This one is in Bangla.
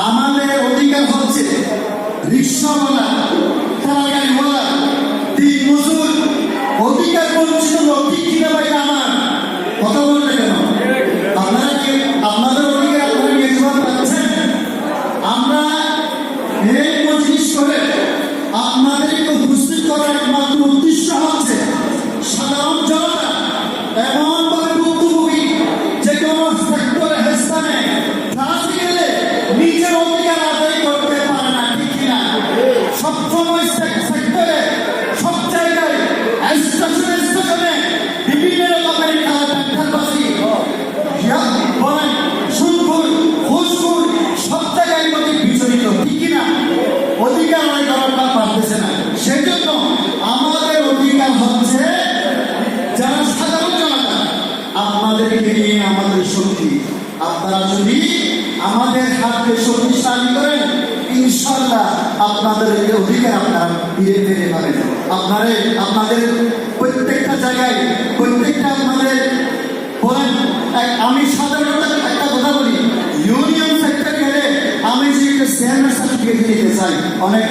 আমাদের অধিকার হচ্ছে রিক্সাওয়ালা ঠেলাগাড়িওয়ালা দিন মজুর অধিকার বঞ্চিত লোক ঠিক কিনা ভাই আমার? কথা বলতে কেন? আপনারা অধিকার আপনারা আমরা এই মজলিস করে আপনাদেরকে উপস্থিত করার আপনাদেরকে নিয়ে আমাদের শক্তি। আপনারা যদি আমাদের হাতকে শক্তিশালী করেন আপনাদের অধিকার আপনারা ফিরে ফিরে পাবেন আপনারা, আপনাদের প্রত্যেকটা জায়গায়, প্রত্যেকটা আপনাদের বলেন আমি সাধারণত একটা কথা বলি ইউনিয়ন সেক্টর গেলে আমি যে চেয়ারম্যান সার্টিফিকেট নিতে চাই, অনেক